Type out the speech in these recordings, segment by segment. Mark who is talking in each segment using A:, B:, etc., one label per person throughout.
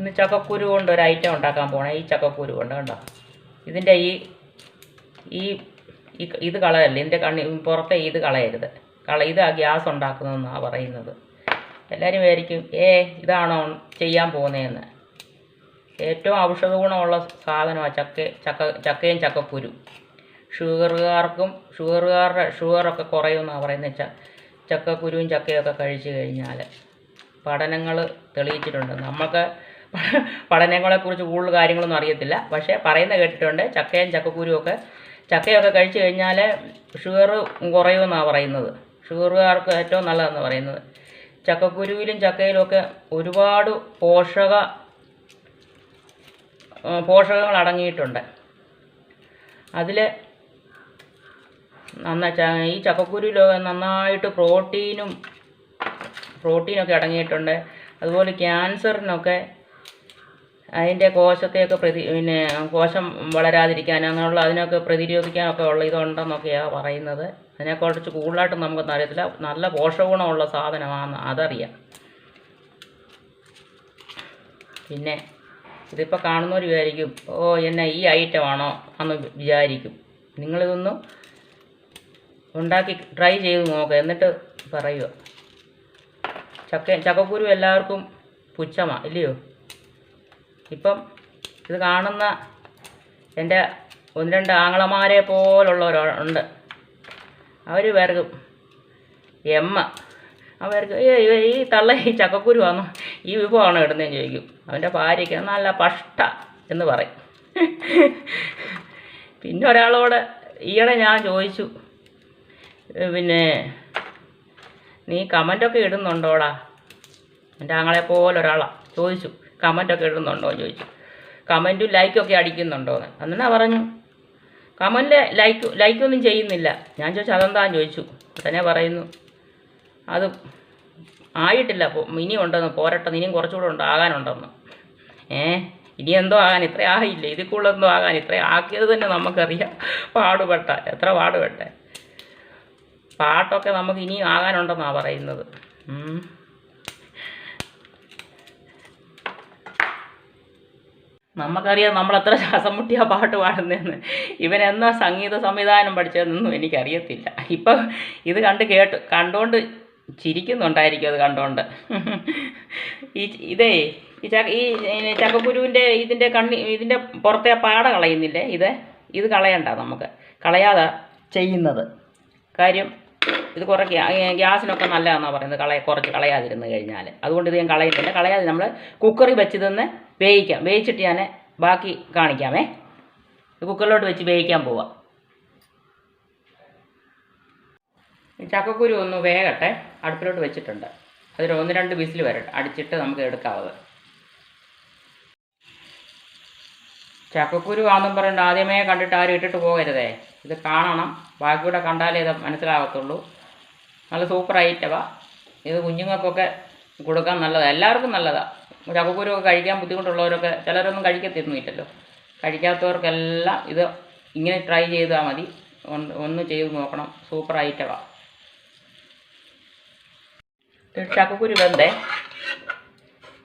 A: ഇന്ന് ചക്കക്കുരു കൊണ്ട് ഒരു ഐറ്റം ഉണ്ടാക്കാൻ പോണേ. ഈ ചക്കക്കുരു കൊണ്ട് കണ്ടോ? ഇതിന്റെ ഈ ഈ ഇത് കളയല്ലേ? ഇതിന്റെ കണ്ണി പുറത്തെ ഇത് കളയരുത്. കള ഇത് ഗ്യാസ് ഉണ്ടാക്കുന്നതെന്നാണ് പറയുന്നത്. എല്ലാവരും വിചാരിക്കും ഏ ഇതാണോ ചെയ്യാൻ പോകുന്നതെന്ന് ഏറ്റവും ഔഷധ ഗുണമുള്ള സാധനമാണ് ചക്ക ചക്ക ചക്കയും ചക്കക്കുരു. ഷുഗറുകാർക്കും ഷുഗറുകാരുടെ ഷുഗറൊക്കെ കുറയുമെന്നാണ് പറയുന്നത് ച ചക്കക്കുരുവും ചക്കയൊക്കെ കഴിച്ചു കഴിഞ്ഞാൽ പഠനങ്ങൾ തെളിയിച്ചിട്ടുണ്ട്. നമുക്ക് പഠനങ്ങളെക്കുറിച്ച് കൂടുതൽ കാര്യങ്ങളൊന്നും അറിയത്തില്ല. പക്ഷേ പറയുന്ന കേട്ടിട്ടുണ്ട് ചക്കയും ചക്കക്കൂരും ഒക്കെ ചക്കയൊക്കെ കഴിച്ചു കഴിഞ്ഞാൽ ഷുഗർ കുറയുമെന്നാണ് പറയുന്നത്. ഷുഗറുകാർക്ക് ഏറ്റവും നല്ലതെന്ന് പറയുന്നത്? ചക്കക്കുരുവിലും ചക്കയിലുമൊക്കെ ഒരുപാട് പോഷക പോഷകങ്ങൾ അടങ്ങിയിട്ടുണ്ട്. അതിൽ നന്നായി ഈ ചക്കക്കുരുവിലൊക്കെ നന്നായിട്ട് പ്രോട്ടീനും പ്രോട്ടീനൊക്കെ അടങ്ങിയിട്ടുണ്ട്. അതുപോലെ ക്യാൻസറിനൊക്കെ അതിന്റെ കോശത്തെയൊക്കെ പ്രതി പിന്നെ കോശം വളരാതിരിക്കാൻ അങ്ങനെയുള്ള അതിനൊക്കെ പ്രതിരോധിക്കാനൊക്കെ ഉള്ള ഇതുണ്ടെന്നൊക്കെയാണ് പറയുന്നത്. അതിനെക്കുറിച്ച് കൂടുതലായിട്ട് നമുക്കൊന്നും അറിയത്തില്ല. നല്ല പോഷകഗുണമുള്ള സാധനമാണ് അതറിയാം. പിന്നെ ഇതിപ്പോൾ കാണുന്നവർ വിചാരിക്കും ഓ എന്നെ ഈ ഐറ്റമാണോ എന്ന് വിചാരിക്കും. നിങ്ങളിതൊന്നും ഉണ്ടാക്കി ട്രൈ ചെയ്ത് നോക്കുക എന്നിട്ട് പറയുക ചക്ക ചക്കക്കുരു എല്ലാവർക്കും പുച്ഛമാണ് ഇല്ലയോ? ഇപ്പം ഇത് കാണുന്ന എന്റെ ഒന്ന് രണ്ട് ആങ്ങളമാരെ പോലുള്ളവരുണ്ട്. അവർ പേർക്ക് എമ്മ. അവർക്ക് ഈ തള്ള ഈ ചക്കക്കുരു വന്നു. ഈ വിഭവമാണോ ഇടുന്നതെന്ന് ചോദിക്കും. അവന്റെ ഭാര്യയ്ക്ക് നല്ല പഷ്ട എന്ന് പറയും. പിന്നെ ഒരാളോട് ഈയിടെ ഞാൻ ചോദിച്ചു പിന്നെ നീ കമന്റൊക്കെ ഇടുന്നുണ്ടോടാ? എന്റെ ആങ്ങളെ പോലെ ഒരാളാണ് ചോദിച്ചു. കമന്റൊക്കെ ഇടുന്നുണ്ടോ എന്ന് ചോദിച്ചു. കമന്റും ലൈക്കൊക്കെ അടിക്കുന്നുണ്ടോന്ന് അന്നാ പറഞ്ഞു കമന്റിൽ ലൈക്ക് ലൈക്കൊന്നും ചെയ്യുന്നില്ല. ഞാൻ ചോദിച്ചു അതെന്താന്ന്? ചോദിച്ചു. തന്നെ പറയുന്നു അത് ആയിട്ടില്ല ഇനിയും ഇനി ഉണ്ടെന്ന് പോരട്ടെന്ന് ഇനിയും കുറച്ചുകൂടെ ഉണ്ട് ആകാനുണ്ടെന്ന്. ഏ ഇനി എന്തോ ആകാൻ ഇത്ര ആയില്ല? ഇതിൽ കൂടുതലൊന്നും ആകാൻ ഇത്ര ആക്കിയത് തന്നെ നമുക്കറിയാം. പാടുപെട്ട എത്ര പാടുപെട്ടെ. പാട്ടൊക്കെ നമുക്ക് ഇനിയും ആകാനുണ്ടെന്നാണ് പറയുന്നത്. നമുക്കറിയാം നമ്മൾ എത്ര ശ്വാസം മുട്ടിയാ പാട്ട് പാടുന്നതെന്ന്. ഇവൻ എന്നാ സംഗീത സംവിധാനം പഠിച്ചതെന്നൊന്നും എനിക്കറിയത്തില്ല. ഇപ്പം ഇത് കണ്ട് കേട്ട് കണ്ടുകൊണ്ട് ചിരിക്കുന്നുണ്ടായിരിക്കും അത് കണ്ടുകൊണ്ട് ഈ ഇതേ ഈ ചക്ക ഈ ചക്കക്കുരുവിന്റെ ഇതിന്റെ കണ്ണി ഇതിന്റെ പുറത്തെ പാട കളയുന്നില്ലേ ഇത്? ഇത് കളയണ്ട നമുക്ക്. കളയാതെ ചെയ്യുന്നത്. കാര്യം ഇത് കുറേ ഗ്യാ- ഗ്യാസിനൊക്കെ നല്ലതാണെന്നാണ് പറയുന്നത്. കളയ കുറച്ച് കളയാതിരുന്ന് കഴിഞ്ഞാൽ അതുകൊണ്ട് ഇത് ഞാൻ കളയുന്നില്ല കളയാതെ നമ്മൾ കുക്കറിൽ വെച്ച് തന്നെ വേവിക്കാം. വേവിച്ചിട്ട് ഞാൻ ബാക്കി കാണിക്കാമേ. കുക്കറിലോട്ട് വെച്ച് വേവിക്കാൻ പോവാം. ചക്കക്കുരു ഒന്ന് വേകട്ടെ. അടുപ്പിലോട്ട് വെച്ചിട്ടുണ്ട്. അതിൽ ഒന്ന് രണ്ട് വിസിൽ വരട്ടെ. അടിച്ചിട്ട് നമുക്ക് എടുക്കാവത് ചക്കക്കുരു ആണെന്നും പറഞ്ഞിട്ട് ആദ്യമേ കണ്ടിട്ട് ആരും ഇട്ടിട്ട് പോകരുതേ. ഇത് കാണണം. ബാക്കിയൂടെ കണ്ടാലേ ഇത് മനസ്സിലാകത്തുള്ളൂ നല്ല സൂപ്പർ ഐറ്റമാണ് ഇത് കുഞ്ഞുങ്ങൾക്കൊക്കെ കൊടുക്കാൻ നല്ലതാണ് എല്ലാവർക്കും നല്ലതാണ് ചക്കക്കുരു ഒക്കെ കഴിക്കാൻ ബുദ്ധിമുട്ടുള്ളവരൊക്കെ ചിലരൊന്നും കഴിക്കത്തിരുന്നില്ലല്ലോ. കഴിക്കാത്തവർക്കെല്ലാം ഇത് ഇങ്ങനെ ട്രൈ ചെയ്താൽ മതി. ഒന്ന് ചെയ്ത് നോക്കണം. സൂപ്പർ ഐറ്റമാണ് ചക്കക്കുരു വെന്തേ.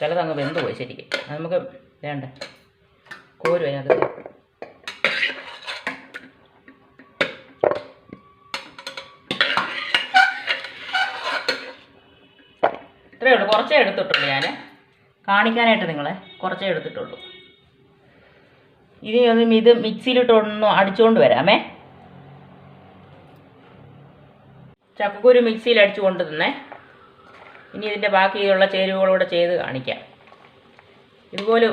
A: ചിലതങ്ങ് വെന്ത് പോയി ശരിക്കും നമുക്ക് വേണ്ട? കോരു അതിനകത്ത്. ഇത്രയേ ഉള്ളൂ. കുറച്ചേ എടുത്തിട്ടുള്ളൂ ഞാൻ കാണിക്കാനായിട്ട് നിങ്ങളെ കുറച്ചേ എടുത്തിട്ടുള്ളൂ. ഇനി ഒന്ന് ഇത് മിക്സിയിലിട്ടൊന്ന് അടിച്ചുകൊണ്ട് വരാമേ. ചക്കക്കുരു മിക്സിയിൽ അടിച്ചു കൊണ്ട് തന്നെ ഇനി ഇതിന്റെ ബാക്കിയുള്ള ചേരുവകളൂടെ ചെയ്ത് കാണിക്കാം. ഇതുപോലെ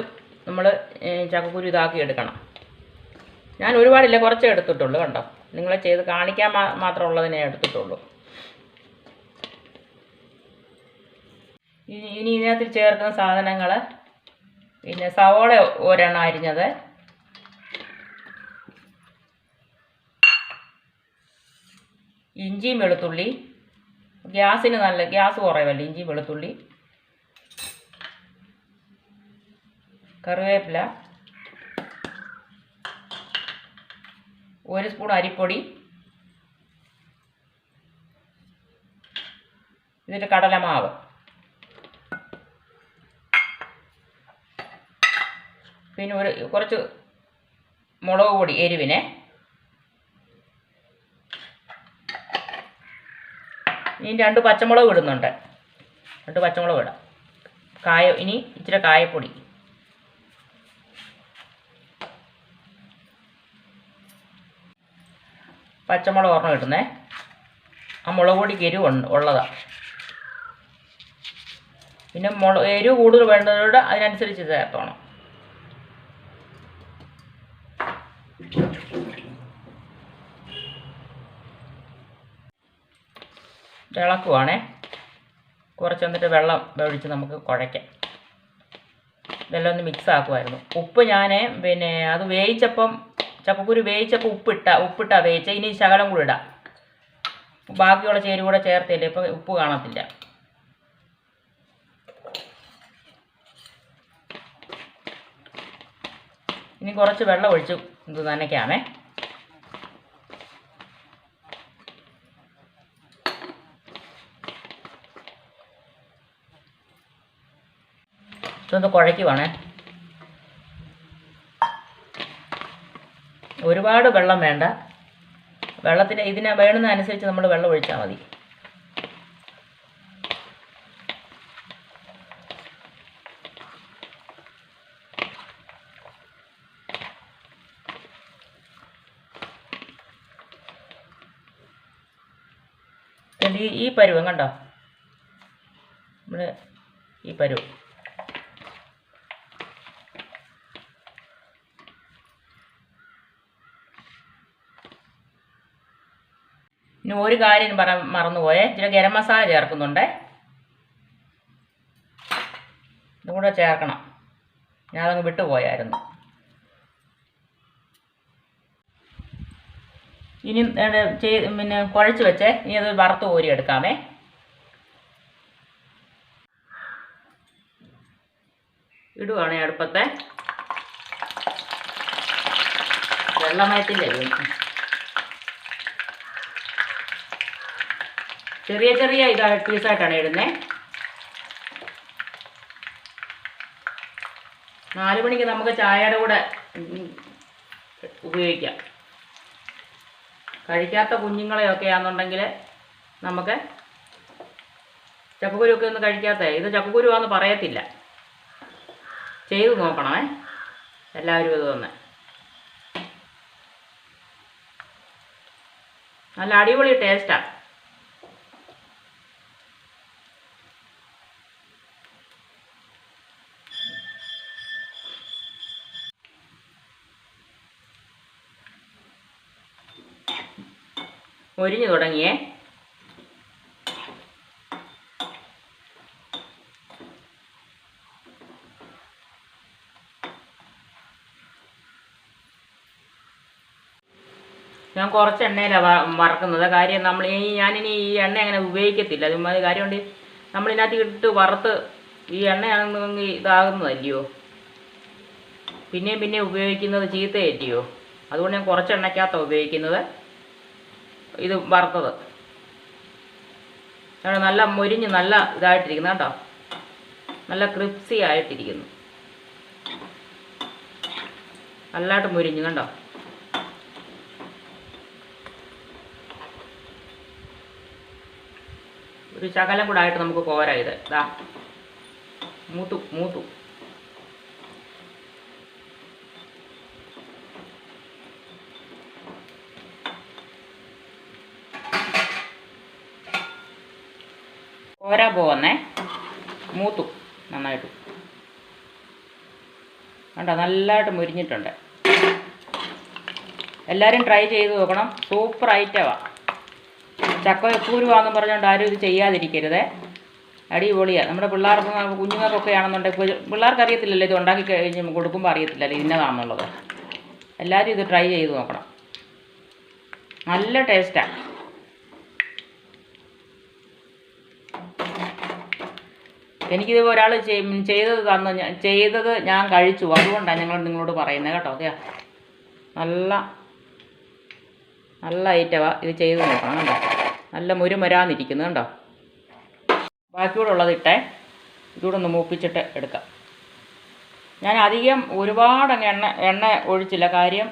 A: നമ്മൾ ചക്കക്കുരു ഇതാക്കി എടുക്കണം. ഞാൻ ഒരുപാടില്ല കുറച്ചേ എടുത്തിട്ടുള്ളൂ കണ്ടോ? നിങ്ങളെ ചെയ്ത് കാണിക്കാൻ മാത്രമുള്ളതിനെ എടുത്തിട്ടുള്ളൂ. ഇനി ഇതിനകത്ത് ചേർക്കുന്ന സാധനങ്ങൾ പിന്നെ സവോള ഒരെണ്ണം അരിഞ്ഞത്. ഇഞ്ചിയും വെളുത്തുള്ളി. ഗ്യാസിന് നല്ല ഗ്യാസ് കുറവല്ലേ ഇഞ്ചി വെളുത്തുള്ളി? കറിവേപ്പില. ഒരു സ്പൂൺ അരിപ്പൊടി. ഇതിന്റെ കടലമാവ്. പിന്നെ ഒരു കുറച്ച് മുളക് പൊടി എരിവിനെ. ഇനി രണ്ട് പച്ചമുളക് ഇടുന്നുണ്ട്. രണ്ട് പച്ചമുളക് ഇടാം. കായ ഇനി ഇച്ചിരി കായപ്പൊടി. പച്ചമുളക് ഒരെണ്ണം ഇടുന്നേ. ആ മുളക് പൊടിക്ക് എരിവ് ഉള്ളതാ. പിന്നെ മുളക് എരിവ് കൂടുതൽ വേണ്ടതോടെ അതിനനുസരിച്ച് ചേർത്തോണം. ഇളക്കുവാണേ. കുറച്ച് വന്നിട്ട് വെള്ളം ഒഴിച്ച് നമുക്ക് കുഴയ്ക്കാം. ഇതെല്ലാം ഒന്ന് മിക്സ് ആക്കുമായിരുന്നു ഉപ്പ് ഞാൻ പിന്നെ അത് വേവിച്ചപ്പം ചക്കക്കുരു വേവിച്ചപ്പോൾ ഉപ്പിട്ട ഉപ്പിട്ടാ വേവിച്ച. ഇനി ശകലം കൂടി ഇടാം. ബാക്കിയുള്ള ചേരുവ കൂടെ ചേർത്തില്ല? ഇപ്പം ഉപ്പ് കാണത്തില്ല. ഇനി കുറച്ച് വെള്ളം ഒഴിച്ച് ഇത് നനയ്ക്കാമേ. ഇതൊന്ന് കുഴയ്ക്കുവാണേ. ഒരുപാട് വെള്ളം വേണ്ട. വെള്ളത്തിന് ഇതിന് വേണ്ടുന്നതനുസരിച്ച് നമ്മൾ വെള്ളം ഒഴിച്ചാൽ മതി. ഈ പരുവം കണ്ടോ? നമ്മൾ ഈ പരുവം. ഇനി ഒരു കാര്യം പറ മറന്നുപോയേ. ഇച്ചിരി ഗരം മസാല ചേർക്കുന്നുണ്ട്. ഇതുകൂടെ ചേർക്കണം. ഞാനതങ്ങ് വിട്ടുപോയായിരുന്നു. ഇനി പിന്നെ കുഴച്ച് വെച്ചേ. ഇനി അത് വറുത്ത് കോരി എടുക്കാമേ. ഇടുവാണേ അടുപ്പത്തെ. വെള്ളമയത്തിന്റെ ചെറിയ ചെറിയ ഇതാ പീസായിട്ടാണ് ഇടുന്നത് നാല് മണിക്ക് നമുക്ക് ചായയുടെ കൂടെ ഉപയോഗിക്കാം. കഴിക്കാത്ത കുഞ്ഞുങ്ങളെയൊക്കെ ആണെന്നുണ്ടെങ്കിൽ നമുക്ക് ചക്കക്കുരുവൊക്കെ ഒന്ന് കഴിക്കാത്ത. ഇത് ചക്കക്കുരുവാന്ന് പറയത്തില്ല. ചെയ്ത് നോക്കണമേ. എല്ലാവരും ഇത് തന്നെ നല്ല അടിപൊളി ടേസ്റ്റാണ് മൊരിഞ്ഞു തുടങ്ങിയേ. ഞാൻ കുറച്ച് എണ്ണയിലാണ് വറക്കുന്നത്. കാര്യം നമ്മൾ ഈ ഞാനിനി ഈ എണ്ണ അങ്ങനെ ഉപയോഗിക്കത്തില്ല. ഒരു കാര്യമുണ്ട് നമ്മളിതിനകത്ത് ഇട്ട് വറുത്ത് ഈ എണ്ണയാണെന്ന് ഇതാകുന്നതല്ലയോ? പിന്നെയും പിന്നെയും ഉപയോഗിക്കുന്നത് ചീത്തയല്ലയോ അതുകൊണ്ട് ഞാൻ കുറച്ച് എണ്ണയ്ക്കകത്താണ് ഉപയോഗിക്കുന്നത്. ഇത് വറുത്തത്. നല്ല മൊരിഞ്ഞ് നല്ല ഇതായിട്ടിരിക്കുന്നു കേട്ടോ. നല്ല ക്രിപ്സി ആയിട്ടിരിക്കുന്നു. നല്ലതായിട്ട് മൊരിഞ്ഞു കണ്ടോ? ഒരു ശകലം കൂടെ ആയിട്ട് നമുക്ക് പോരാ ഇത്. ഇതാ മൂത്തു മൂത്തു. പോരാ പോവന്നേ മൂത്തു നന്നായിട്ട്. കണ്ടോ നല്ലതായിട്ട് മുരിഞ്ഞിട്ടുണ്ട്. എല്ലാവരും ട്രൈ ചെയ്ത് നോക്കണം. സൂപ്പർ ഐറ്റമാണ് ചക്ക എപ്പൂരുവാന്ന് പറഞ്ഞുകൊണ്ട് ആരും ഇത് ചെയ്യാതിരിക്കരുത്. അടിപൊളിയാണ് നമ്മുടെ പിള്ളേർക്ക് കുഞ്ഞുങ്ങൾക്കൊക്കെ ആണെന്നുണ്ടെങ്കിൽ പിള്ളേർക്ക് അറിയത്തില്ലല്ലോ ഇത് ഉണ്ടാക്കി കഴിഞ്ഞ് കൊടുക്കുമ്പോൾ അറിയത്തില്ലല്ലോ ഇന്നതാണെന്നുള്ളത് എല്ലാവരും ഇത് ട്രൈ ചെയ്ത് നോക്കണം. നല്ല ടേസ്റ്റാണ് എനിക്കിത് ഒരാൾ ചെയ്തത് തന്നു ചെയ്തത് ഞാൻ കഴിച്ചു. അതുകൊണ്ടാണ് ഞങ്ങൾ നിങ്ങളോട് പറയുന്നത് കേട്ടോ. അതെയാ നല്ല നല്ല ഐറ്റവാ ഇത് ചെയ്ത് നോക്കണം കണ്ടോ? നല്ല മുരുമരാന്നിരിക്കുന്നു കണ്ടോ? ബാക്കിയോടെ ഉള്ളത് ഇട്ടേ ഇതുകൂടെ ഒന്ന് മൂപ്പിച്ചിട്ട് എടുക്കാം. ഞാൻ അധികം ഒരുപാട് അങ്ങ് എണ്ണ എണ്ണ ഒഴിച്ചില്ല. കാര്യം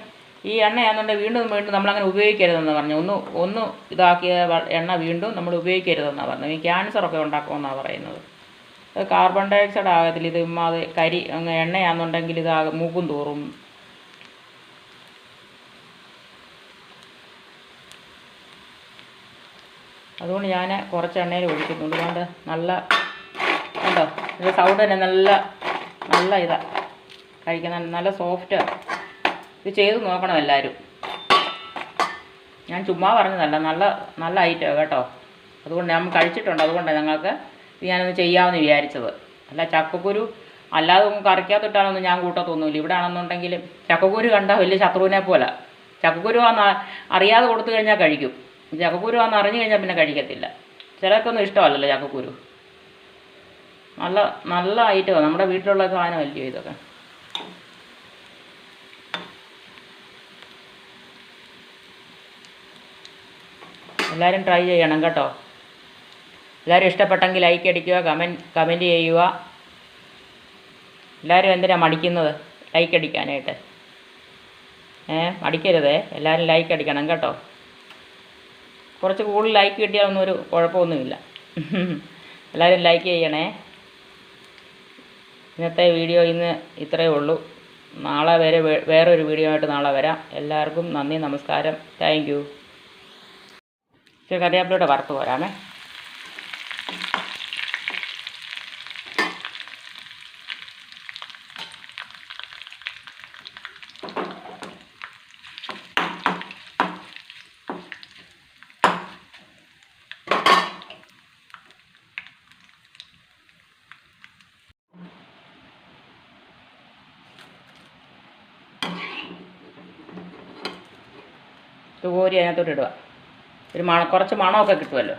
A: ഈ എണ്ണയാണെന്നുണ്ടെങ്കിൽ വീണ്ടും വീണ്ടും നമ്മളങ്ങനെ ഉപയോഗിക്കരുതെന്ന് പറഞ്ഞു. ഒന്ന് ഒന്ന് ഇതാക്കിയ എണ്ണ വീണ്ടും നമ്മൾ ഉപയോഗിക്കരുതെന്നാണ് പറഞ്ഞത് ഈ ക്യാൻസറൊക്കെ ഉണ്ടാക്കുമെന്നാണ് പറയുന്നത്. കാർബൺ ഡയോക്സൈഡ് ആകത്തില്ല. ഇത് ഇമ്മാതെ കരി എണ്ണയാണെന്നുണ്ടെങ്കിൽ ഇത് മൂക്കും തോറും. അതുകൊണ്ട് ഞാൻ കുറച്ച് എണ്ണയിൽ ഒഴിക്കുന്നുണ്ട്. അതുകൊണ്ട് നല്ല കണ്ടോ? ഇത് സൗണ്ട് തന്നെ നല്ല നല്ല ഇതാ. കഴിക്കുന്ന നല്ല സോഫ്റ്റ് ഇത് ചെയ്ത് നോക്കണം എല്ലാവരും ഞാൻ ചുമ്മാ പറഞ്ഞതല്ല. നല്ല നല്ല ഐറ്റമാണ് കേട്ടോ. അതുകൊണ്ട് ഞാൻ കഴിച്ചിട്ടുണ്ട്. അതുകൊണ്ടാണ് ഞങ്ങൾക്ക് ഞാനൊന്ന് ചെയ്യാമെന്ന് വിചാരിച്ചത്. അല്ല ചക്കക്കുരു അല്ലാതെ ഒന്നും കറിക്കാത്തിട്ടാണൊന്നും ഞാൻ കൂട്ടത്തൊന്നുമില്ല ഇവിടെ ആണെന്നുണ്ടെങ്കിൽ ചക്കക്കുരു കണ്ടാൽ വലിയ ശത്രുവിനെ പോലെ. ചക്കക്കുരു ആന്ന് അറിയാതെ കൊടുത്തു കഴിഞ്ഞാൽ കഴിക്കും. ചക്കക്കുരു ആന്ന് അറിഞ്ഞു കഴിഞ്ഞാൽ പിന്നെ കഴിക്കത്തില്ല. ചിലർക്കൊന്നും ഇഷ്ടമല്ലല്ലോ ചക്കക്കുരു. നല്ല നല്ല ഐറ്റമാണ് നമ്മുടെ വീട്ടിലുള്ള സാധനമല്ലയോ ഇതൊക്കെ? എല്ലാവരും ട്രൈ ചെയ്യണം കേട്ടോ. എല്ലാവരും ഇഷ്ടപ്പെട്ടെങ്കിൽ ലൈക്ക് അടിക്കുക കമന്റ് കമന്റ് ചെയ്യുക. എല്ലാവരും എന്തിനാണ് മടിക്കുന്നത്? ലൈക്ക് അടിക്കാനായിട്ട്. ഏ മടിക്കരുതേ. എല്ലാവരും ലൈക്ക് അടിക്കണം കേട്ടോ. കുറച്ച് കൂടുതൽ ലൈക്ക് കിട്ടിയാൽ കിട്ടിയാലൊന്നും ഒരു കുഴപ്പമൊന്നുമില്ല. എല്ലാവരും ലൈക്ക് ചെയ്യണേ. ഇന്നത്തെ വീഡിയോ ഇന്ന് ഇത്രയേ ഉള്ളൂ. നാളെ വരെ വേറൊരു വീഡിയോ ആയിട്ട് നാളെ വരാം. എല്ലാവർക്കും നന്ദി നമസ്കാരം. താങ്ക് യു കറിവേപ്പിലൂടെ വറുത്ത് പോരാമേ. ഇത് കോരി അതിനകത്തോട്ട് ഇടുക. ഒരു മണം കുറച്ച് മണമൊക്കെ കിട്ടുമല്ലോ.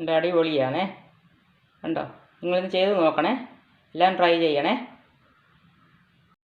A: എന്റെ അടിപൊളിയാണേ. കണ്ടോ നിങ്ങളിത് ചെയ്ത് നോക്കണേ. എല്ലാം ട്രൈ ചെയ്യണേ.